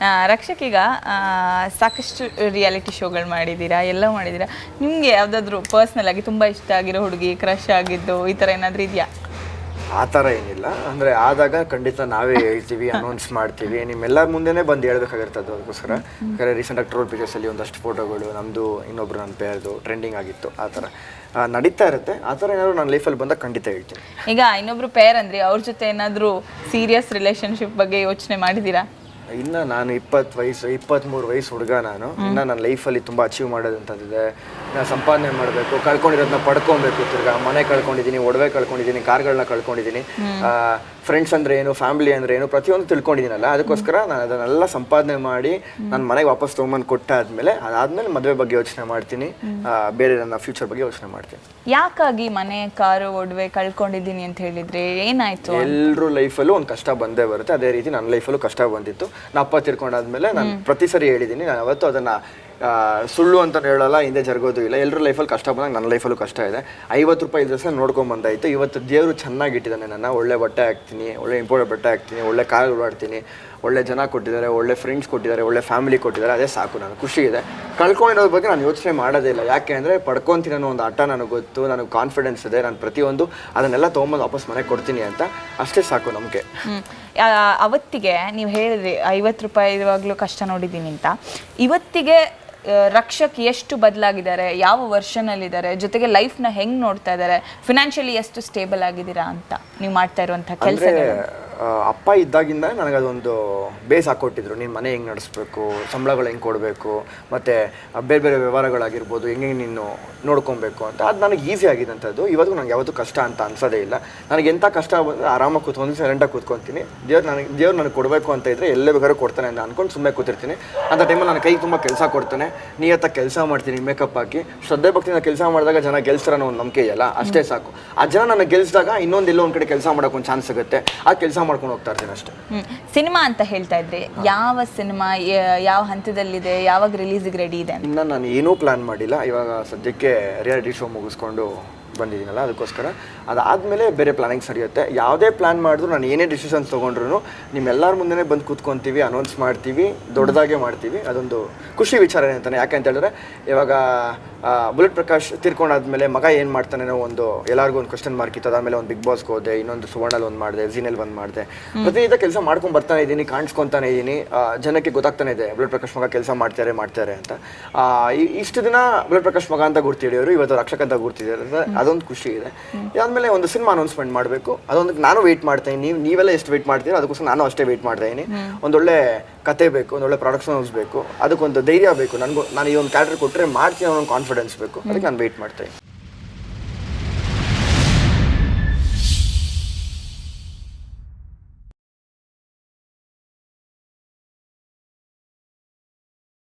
ಆ, ರಕ್ಷಕ್ ಈಗ ಸಾಕಷ್ಟು ರಿಯಾಲಿಟಿ ಶೋಗಳು ಮಾಡಿದ್ದೀರಾ? ಎಲ್ಲ ಮಾಡಿದ್ದೀರಾ? ನಿಮಗೆ ಯಾವುದಾದ್ರೂ ಪರ್ಸ್ನಲ್ ಆಗಿ ತುಂಬ ಇಷ್ಟ ಆಗಿರೋ ಹುಡುಗಿ ಕ್ರಶ್ ಆಗಿದ್ದು ಈ ಥರ ಏನಾದರೂ ಇದೆಯಾ? ಆ ಥರ ಏನಿಲ್ಲ. ಅಂದರೆ ಆದಾಗ ಖಂಡಿತ ನಾವೇ ಹೇಳ್ತೀವಿ ಅನೌನ್ಸ್ ಮಾಡ್ತೀವಿ. ನಿಮ್ಮೆಲ್ಲರ ಮುಂದೆನೇ ಬಂದು ಹೇಳ್ಬೇಕಾಗಿರ್ತದೆ ಅದಕ್ಕೋಸ್ಕರ. ಯಾಕಂದರೆ ರೀಸೆಂಟಾಗಿ ಟ್ರೋಲ್ ಪಿಕ್ಚರ್ಸಲ್ಲಿ ಒಂದಷ್ಟು ಫೋಟೋಗಳು ನಮ್ಮದು ಇನ್ನೊಬ್ರು ನನ್ನ ಪೇರ್ದು ಟ್ರೆಂಡಿಂಗ್ ಆಗಿತ್ತು ಆ ಥರ ನಡೀತಾ ಇರುತ್ತೆ. ಆ ಥರ ಏನಾದ್ರು ನನ್ನ ಲೈಫಲ್ಲಿ ಬಂದಾಗ ಖಂಡಿತ ಹೇಳ್ತೀನಿ. ಈಗ ಇನ್ನೊಬ್ರು ಪೇರ್ ಅಂದರೆ ಅವ್ರ ಜೊತೆ ಏನಾದರೂ ಸೀರಿಯಸ್ ರಿಲೇಷನ್ಶಿಪ್ ಬಗ್ಗೆ ಯೋಚನೆ ಮಾಡಿದ್ದೀರಾ? ಇನ್ನು ನಾನು ಇಪ್ಪತ್ತು ವಯಸ್ಸು ಇಪ್ಪತ್ತ್ಮೂರು ವಯಸ್ಸು ಹುಡುಗ ನಾನು. ಇನ್ನ ನನ್ನ ಲೈಫಲ್ಲಿ ತುಂಬ ಅಚೀವ್ ಮಾಡೋದಂತಂದಿದೆ ಸಂಪಾದನೆ ಮಾಡಬೇಕು ಕಳ್ಕೊಂಡಿರೋದನ್ನ ಪಡ್ಕೊಬೇಕು ತಿರ್ಗಾ. ಮನೆ ಕಳ್ಕೊಂಡಿದ್ದೀನಿ ಒಡವೆ ಕಳ್ಕೊಂಡಿದ್ದೀನಿ ಕಾರ್ಗಳನ್ನ ಕಳ್ಕೊಂಡಿದ್ದೀನಿ ಫ್ರೆಂಡ್ಸ್ ಅಂದ್ರೆ ಏನು ಫ್ಯಾಮಿಲಿ ಅಂದ್ರೆ ಏನು ಪ್ರತಿಯೊಂದು ತಿಳ್ಕೊಂಡಿದ್ದೀನಲ್ಲ ಅದಕ್ಕೋಸ್ಕರ ನಾನು ಅದನ್ನೆಲ್ಲ ಸಂಪಾದನೆ ಮಾಡಿ ನನ್ನ ಮನೆಗೆ ವಾಪಸ್ ತೊಗೊಂಬಂದು ಕೊಟ್ಟಾದ್ಮೇಲೆ ಅದಾದ್ಮೇಲೆ ಮದುವೆ ಬಗ್ಗೆ ಯೋಚನೆ ಮಾಡ್ತೀನಿ. ಬೇರೆ ನನ್ನ ಫ್ಯೂಚರ್ ಬಗ್ಗೆ ಯೋಚನೆ ಮಾಡ್ತೀನಿ. ಯಾಕಾಗಿ ಮನೆ ಕಾರು ಒಡವೆ ಕಳ್ಕೊಂಡಿದ್ದೀನಿ ಅಂತ ಹೇಳಿದ್ರೆ ಏನಾಯ್ತು? ಎಲ್ಲರೂ ಲೈಫಲ್ಲೂ ಒಂದು ಕಷ್ಟ ಬಂದೇ ಬರುತ್ತೆ. ಅದೇ ರೀತಿ ನನ್ನ ಲೈಫಲ್ಲೂ ಕಷ್ಟ ಬಂದಿತ್ತು. ನಾನು ಅಪ್ಪ ತಿರ್ಕೊಂಡಾದ್ಮೇಲೆ ನಾನು ಪ್ರತಿ ಸರಿ ಹೇಳಿದ್ದೀನಿ ನಾನು ಅವತ್ತು ಅದನ್ನು ಸುಳ್ಳು ಅಂತ ಹೇಳಲ್ಲ, ಹಿಂದೆ ಜರುಗೋದು ಇಲ್ಲ. ಎಲ್ಲರ ಲೈಫಲ್ಲಿ ಕಷ್ಟ ಬಂದಾಗ ನನ್ನ ಲೈಫಲ್ಲೂ ಕಷ್ಟ ಇದೆ. ಐವತ್ತು ರೂಪಾಯಿ ಇಲ್ಲದ ಸಹ ನೋಡ್ಕೊಂಬಂದಾಯಿತು ಇವತ್ತು ದೇವರು ಚೆನ್ನಾಗಿಟ್ಟಿದ್ದಾನೆ ನನ್ನ. ಒಳ್ಳೆ ಬಟ್ಟೆ ಹಾಕ್ತೀನಿ, ಒಳ್ಳೆ ಇಂಪೋರ್ಟೆಡ್ ಬಟ್ಟೆ ಹಾಕ್ತೀನಿ, ಒಳ್ಳೆ ಕಾರ್ ಓಡಾಡ್ತೀನಿ, ಒಳ್ಳೆ ಜನ ಕೊಟ್ಟಿದ್ದಾರೆ, ಒಳ್ಳೆ ಫ್ರೆಂಡ್ಸ್ ಕೊಟ್ಟಿದ್ದಾರೆ, ಒಳ್ಳೆ ಫ್ಯಾಮಿಲಿ ಕೊಟ್ಟಿದ್ದಾರೆ. ಅದೇ ಸಾಕು ನಾನು ಖುಷಿ ಇದೆ. ಕಳ್ಕೊಂಡಿರೋದ್ರ ಬಗ್ಗೆ ನಾನು ಯೋಚನೆ ಮಾಡೋದೇ ಇಲ್ಲ. ಯಾಕೆ ಅಂದರೆ ಪಡ್ಕೊತೀನಿ ಅನ್ನೋ ಒಂದು ಆಟ ನನಗೆ ಗೊತ್ತು, ನನಗೆ ಕಾನ್ಫಿಡೆನ್ಸ್ ಇದೆ. ನಾನು ಪ್ರತಿಯೊಂದು ಅದನ್ನೆಲ್ಲ ತೊಗೊಂಬಂದು ವಾಪಸ್ ಮನೆಗೆ ಕೊಡ್ತೀನಿ ಅಂತ ಅಷ್ಟೇ ಸಾಕು ನಮಗೆ. ಅವತ್ತಿಗೆ ನೀವು ಹೇಳಿದ್ರಿ, ಐವತ್ತು ರೂಪಾಯಿ ಇರುವಾಗಲೂ ಕಷ್ಟ ನೋಡಿದ್ದೀನಿ ಅಂತ. ಇವತ್ತಿಗೆ ರಕ್ಷಕ್ ಎಷ್ಟು ಬದಲಾಗಿದ್ದಾರೆ ಯಾವ ವರ್ಷನಲ್ಲಿದ್ದಾರೆ ಜೊತೆಗೆ ಲೈಫ್ನ ಹೆಂಗೆ ನೋಡ್ತಾ ಇದ್ದಾರೆ ಫಿನಾನ್ಷಿಯಲಿ ಎಷ್ಟು ಸ್ಟೇಬಲ್ ಆಗಿದ್ದೀರಾ ಅಂತ ನೀವು ಮಾಡ್ತಾ ಇರುವಂಥ ಕೆಲಸ ಅಪ್ಪ ಇದ್ದಾಗಿಂದ ನನಗೆ ಅದೊಂದು ಬೇಸ್ ಹಾಕ್ಕೊಟ್ಟಿದ್ರು ನೀನು ಮನೆ ಹೆಂಗೆ ನಡೆಸ್ಬೇಕು, ಸಂಬಳಗಳು ಹೆಂಗೆ ಕೊಡಬೇಕು, ಮತ್ತು ಬೇರೆ ಬೇರೆ ವ್ಯವಹಾರಗಳಾಗಿರ್ಬೋದು, ಹೆಂಗೆ ನೀನು ನೋಡ್ಕೊಬೇಕು ಅಂತ. ಅದು ನನಗೆ ಈಸಿ ಆಗಿದ್ದಂಥದ್ದು ಇವತ್ತು ನನಗೆ ಯಾವತ್ತೂ ಕಷ್ಟ ಅಂತ ಅನ್ಸೋದೇ ಇಲ್ಲ. ನನಗೆ ಎಂಥ ಕಷ್ಟ ಬಂದರೆ ಆರಾಮಾಗಿ ಕೂತ್ಕೊಂಡು ಸೈಲೆಂಟಾಗಿ ಕೂತ್ಕೊತೀನಿ. ದೇವ್ರು ನನಗೆ ದೇವ್ರು ನನಗೆ ಕೊಡಬೇಕು ಅಂತ ಇದ್ದರೆ ಎಲ್ಲೇ ಬೇಕಾದ್ರೂ ಕೊಡ್ತಾನೆ ಅಂತ ಅನ್ಕೊಂಡು ಸುಮ್ಮನೆ ಕೂತಿರ್ತೀನಿ. ಅಂಥ ಟೈಮಲ್ಲಿ ನನ್ನ ಕೈಗೆ ತುಂಬ ಕೆಲಸ ಕೊಡ್ತಾನೆ. ಅತ್ತ ಕೆಲಸ ಮಾಡ್ತೀನಿ ಮೇಕಪ್ ಹಾಕಿ. ಶ್ರದ್ಧೆ ಭಕ್ತಿಯಿಂದ ಕೆಲಸ ಮಾಡಿದಾಗ ಜನ ಗೆಲ್ಸ್ತಾರ ಅನ್ನೋ ಒಂದು ನಂಬಿಕೆ ಇಲ್ಲ ಅಷ್ಟೇ ಸಾಕು. ಆ ಜನ ನನಗೆ ಗೆಲ್ಸಿದಾಗ ಇನ್ನೊಂದು ಎಲ್ಲೋ ಒಂದು ಕಡೆ ಕೆಲಸ ಮಾಡೋಕೆ ಒಂದು ಚಾನ್ಸ್ ಸಿಗುತ್ತೆ. ಆ ಕೆಲಸ ಮಾಡ್ಕೊಂಡು ಹೋಗ್ತಾ ಇರ್ತೀನಿ ಅಷ್ಟೇ. ಹ್ಮ್. ಸಿನಿಮಾ ಅಂತ ಹೇಳ್ತಾ ಇದ್ರಿ. ಯಾವ ಸಿನಿಮಾ ಯಾವ ಹಂತದಲ್ಲಿದೆ ಯಾವಾಗ ರಿಲೀಸಿಗೆ ರೆಡಿ ಇದೆ ಇನ್ನ ಇನ್ನು ನಾನು ಏನೂ ಪ್ಲಾನ್ ಮಾಡಿಲ್ಲ. ಇವಾಗ ಸದ್ಯಕ್ಕೆ ರಿಯಾಲಿಟಿ ಶೋ ಮುಗಿಸ್ಕೊಂಡು ಬಂದಿದ್ದೀನಲ್ಲ ಅದಕ್ಕೋಸ್ಕರ. ಅದಾದಮೇಲೆ ಬೇರೆ ಪ್ಲಾನಿಂಗ್ ಸರಿಯುತ್ತೆ. ಯಾವುದೇ ಪ್ಲ್ಯಾನ್ ಮಾಡಿದ್ರು ನಾನು ಏನೇ ಡಿಸಿಷನ್ಸ್ ತೊಗೊಂಡ್ರು ನಿಮ್ಮೆಲ್ಲರ ಮುಂದೆನೇ ಬಂದು ಕೂತ್ಕೊತೀವಿ ಅನೌನ್ಸ್ ಮಾಡ್ತೀವಿ ದೊಡ್ಡದಾಗೆ ಮಾಡ್ತೀವಿ. ಅದೊಂದು ಖುಷಿ ವಿಚಾರ ಅಂತಾನೆ. ಯಾಕೆ ಅಂತ ಹೇಳಿದ್ರೆ ಇವಾಗ ಬುಲೆಟ್ ಪ್ರಕಾಶ್ ತಿರ್ಕೊಂಡಾದ್ಮೇಲೆ ಮಗ ಏನು ಮಾಡ್ತಾನೆ ಅನ್ನೋ ಒಂದು ಎಲ್ಲರಿಗೂ ಒಂದು ಕ್ವಶನ್ ಮಾರ್ಕ್ ಇತ್ತು. ಅದಾದಮೇಲೆ ಒಂದು ಬಿಗ್ ಬಾಸ್ಗೆ ಹೋದೆ ಇನ್ನೊಂದು ಸುವರ್ಣಲ್ಲಿ ಒಂದು ಮಾಡಿದೆ ಝೀನಲ್ಲಿ ಒಂದು ಮಾಡಿದೆ. ಪ್ರತಿನಿತ್ಯ ಕೆಲಸ ಮಾಡ್ಕೊಂಡು ಬರ್ತಾನೆ ಇದ್ದೀನಿ ಕಾಣಿಸ್ಕೊತಾನೆ ಇದ್ದೀನಿ. ಜನಕ್ಕೆ ಗೊತ್ತಾಗ್ತಾನೆ ಇದೆ ಬುಲೆಟ್ ಪ್ರಕಾಶ್ ಮಗ ಕೆಲಸ ಮಾಡ್ತಾರೆ ಮಾಡ್ತಾರೆ ಅಂತ. ಇಷ್ಟು ದಿನ ಬುಲೆಟ್ ಪ್ರಕಾಶ್ ಮಗ ಅಂತ ಗುರ್ತಿಡಿಯೋರು ಇವತ್ತು ರಕ್ಷಕ ಅಂತ ಗುರ್ತಿದ್ದಾರೆ. ಅದೊಂದು ಖುಷಿ ಇದೆ. ಅದಾದ್ಮೇಲೆ ಒಂದು ಸಿನಿಮಾ ಅನೌನ್ಸ್ಮೆಂಟ್ ಮಾಡಬೇಕು. ಅದೊಂದು ನಾನು ವೇಟ್ ಮಾಡ್ತಾ ಇದ್ದೀನಿ. ನೀವು ನೀವೆಲ್ಲ ಎಷ್ಟು ವೇಟ್ ಮಾಡ್ತೀರೋ ಅದಕ್ಕೋಸ್ಕರ ನಾನು ಅಷ್ಟೇ ವೇಟ್ ಮಾಡ್ತಾ ಇದ್ದೀನಿ. ಒಂದೊಳ್ಳೆ ಕತೆ ಬೇಕು ಒಂದೊಳ್ಳೆ ಪ್ರೊಡಕ್ಷನ್ ಬೇಕು ಅದಕ್ಕೊಂದು ಧೈರ್ಯ ಬೇಕು. ನನಗೂ ನಾನು ಈ ಒಂದು ಕ್ಯಾರೆಕ್ಟರ್ ಕೊಟ್ಟರೆ ಮಾಡ್ತೀನಿ ಅನ್ನೋ ಒಂದು ಕಾನ್ಫಿಡೆನ್ಸ್ ಬೇಕು. ಅದಕ್ಕೆ ನಾನು ವೇಟ್ ಮಾಡ್ತಾ ಇದ್ದೀನಿ.